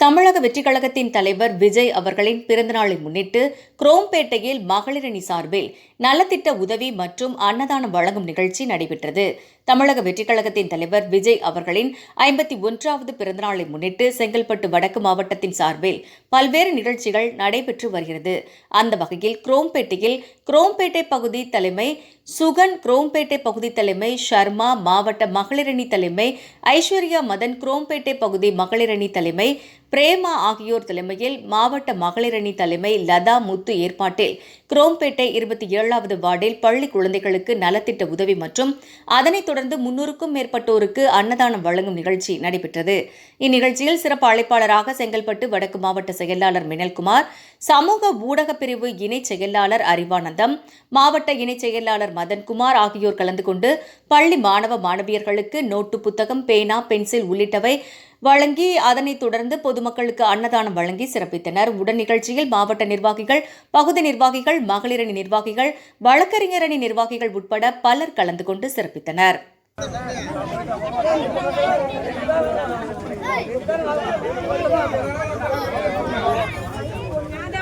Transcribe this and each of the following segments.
தமிழக வெற்றிக் கழகத்தின் தலைவர் விஜய் அவர்களின் பிறந்தநாளை முன்னிட்டு குரோம்பேட்டையில் மகளிரணி சார்பில் நலத்திட்ட உதவி மற்றும் அன்னதானம் வழங்கும் நிகழ்ச்சி நடைபெற்றது. தமிழக வெற்றிக் கழகத்தின் தலைவர் விஜய் அவர்களின் ஐம்பத்தி ஒன்றாவது பிறந்தநாளை முன்னிட்டு செங்கல்பட்டு வடக்கு மாவட்டத்தின் சார்பில் பல்வேறு நிகழ்ச்சிகள் நடைபெற்று வருகிறது. அந்த வகையில் குரோம்பேட்டையில் குரோம்பேட்டை பகுதி தலைமை சுகன் குரோம்பேட்டை பகுதி தலைமை ஷர்மா மாவட்ட மகளிரணி தலைமை ஐஸ்வர்யா மதன் குரோம்பேட்டை பகுதி மகளிரணி தலைமை பிரேமா ஆகியோர் தலைமையில் மாவட்ட மகளிரணி தலைமை லதா முத்து ஏற்பாட்டில் குரோம்பேட்டை இருபத்தி ஏழாவது வார்டில் பள்ளி குழந்தைகளுக்கு நலத்திட்ட உதவி மற்றும் அதனைத் தொடர்ந்து முன்னூறுக்கும் மேற்பட்டோருக்கு அன்னதானம் வழங்கும் நிகழ்ச்சி நடைபெற்றது. இந்நிகழ்ச்சியில் சிறப்பு அழைப்பாளராக செங்கல்பட்டு வடக்கு மாவட்ட செயலாளர் மினல்குமார் சமூக ஊடகப் பிரிவு இணைச் செயலாளர் அறிவானந்தம் மாவட்ட இணைச் செயலாளர் மதன்குமார் ஆகியோர் கலந்து கொண்டு பள்ளி மாணவ மாணவியர்களுக்கு நோட்டு புத்தகம் பேனா பென்சில் உள்ளிட்டவை வழங்கி அதனைத் தொடர்ந்து பொதுமக்களுக்கு அன்னதானம் வழங்கி சிறப்பித்தனர். உடன் நிகழ்ச்சியில் மாவட்ட நிர்வாகிகள் பகுதி நிர்வாகிகள் மகளிரணி நிர்வாகிகள் வழக்கறிஞரணி நிர்வாகிகள் உட்பட பலர் கலந்து கொண்டு சிறப்பித்தனர்.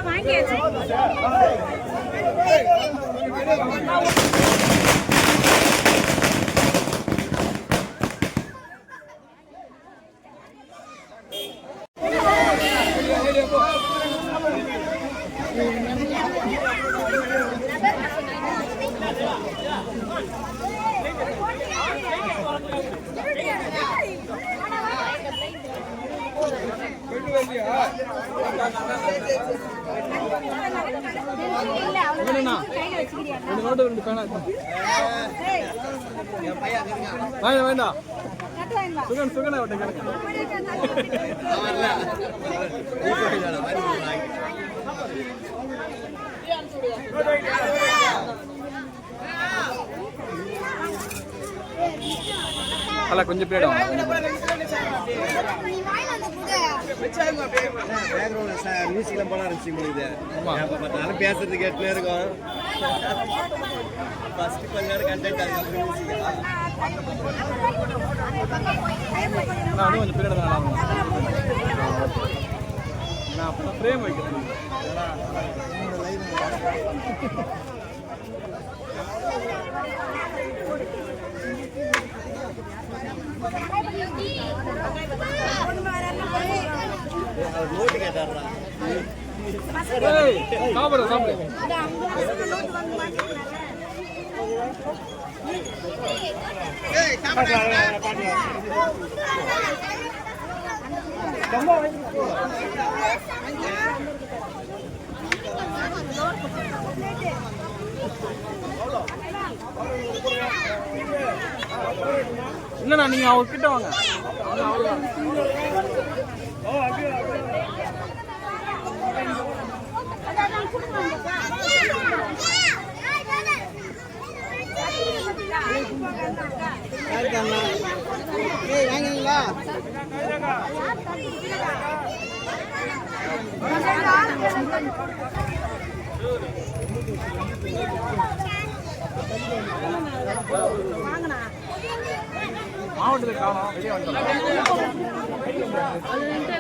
வாங்கியாச்சு. வேண்டாம் வேண்டாம் சுகன் சுகனை விட்டு கேளுங்க அல்ல கொஞ்சம் பேடும் பேக்ரவுண்ட்ல சார் மியூசிக்லாம் போட ஆரம்பிச்சு உங்களுக்கு. எப்போ பார்த்தாலும் பேசுறது கேட்டுனே இருக்கும் ஃபர்ஸ்ட் கொஞ்ச நேரம் கண்டென்ட் அதுக்கப்புறம் மியூசிக் நான் இன்னும் கொஞ்சம் பீரியட் தான். நான் அப்புறம் ஃப்ரேம் வைக்கிறேன் சாப்பிடு சாப்பிடு என்னண்ணா நீங்க அவர்கிட்ட வாங்க. அவங்க மாவட்டத்துக்கு காணும். வெளியே வந்துடலாம்.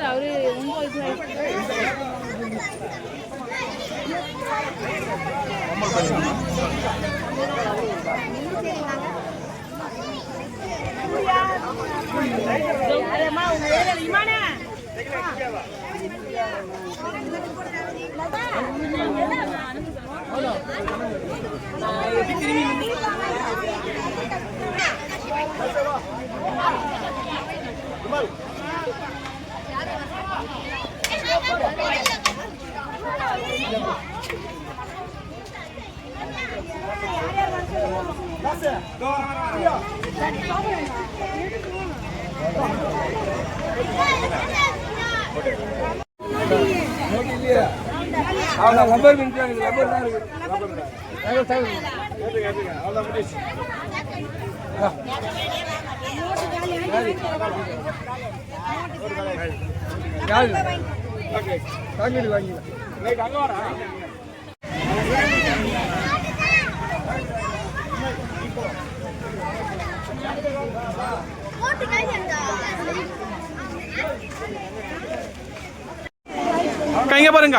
அவரு இமானே அவ்வளோ ரப்பர் மின்ட் ரப்பர் தான் இருக்கு அவ்வளோ முடிச்சு வாங்கிடு. ரைட் அங்கே வரா கைங்க பாருங்க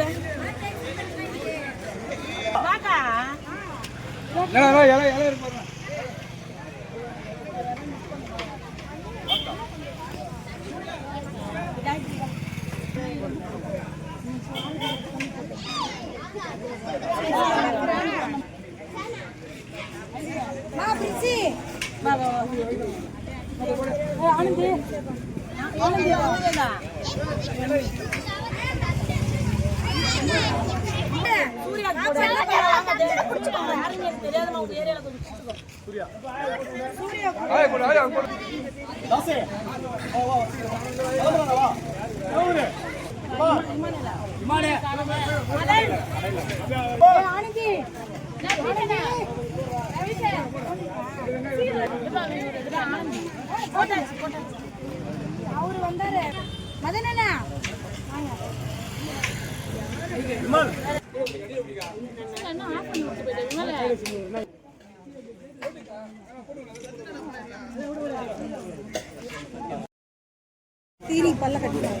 இங்க பாருங்க. அவரு தீனி பல்ல கட்டிட்டாரு